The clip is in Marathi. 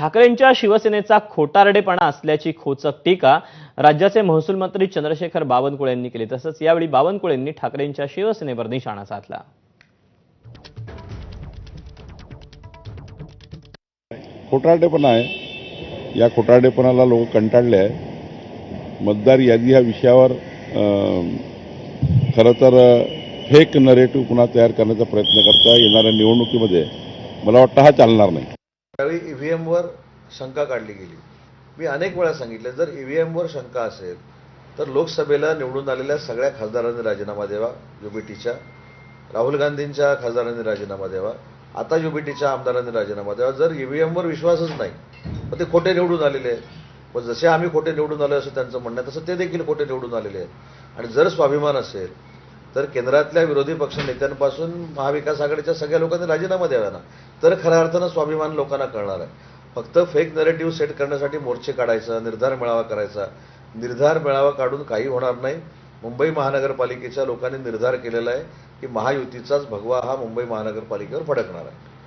ठाकरेंच्या शिवसेनेचा खोटारडेपणा असल्याची खोचक टीका राज्याचे महसूल मंत्री चंद्रशेखर बावनकुळे यांनी केली. तसंच यावेळी बावनकुळेंनी ठाकरेंच्या शिवसेनेवर निशाणा साधला. खोटारडेपणा आहे. या खोटारडेपणाला लोक कंटाळले आहे मतदार यादी ह्या विषयावर खरं तर फेक नरेटिव्ह पुन्हा तयार करण्याचा प्रयत्न करता येणाऱ्या निवडणुकीमध्ये. मला वाटतं हा चालणार नाही. त्यावेळी ईव्हीएमवर शंका काढली गेली. मी अनेक वेळा सांगितलं जर ईव्हीएमवर शंका असेल तर लोकसभेला निवडून आलेल्या सगळ्या खासदारांनी राजीनामा द्यावा युबीटीच्या राहुल गांधींच्या खासदारांनी राजीनामा द्यावा. आता युबीटीच्या आमदारांनी राजीनामा द्यावा. जर ईव्हीएमवर विश्वासच नाही मग ते खोटे निवडून आलेले आहेत. मग जसे आम्ही खोटे निवडून आलो असं त्यांचं म्हणणं आहे तसं ते देखील खोटे निवडून आलेले आहेत. आणि जर स्वाभिमान असेल तर केंद्रातल्या विरोधी पक्ष नेत्यांपासून महाविकास आघाडीच्या सगळ्या लोकांनी राजीनामा द्यावा ना. तर खऱ्या अर्थानं स्वाभिमान लोकांना कळणार आहे. फक्त फेक नरेटिव्ह सेट करण्यासाठी मोर्चे काढायचा निर्धार मेळावा करायचा. निर्धार मेळावा काढून काही होणार नाही. मुंबई महानगरपालिकेच्या लोकांनी निर्धार केलेला आहे की महायुतीचाच भगवा हा मुंबई महानगरपालिकेवर फडकणार आहे.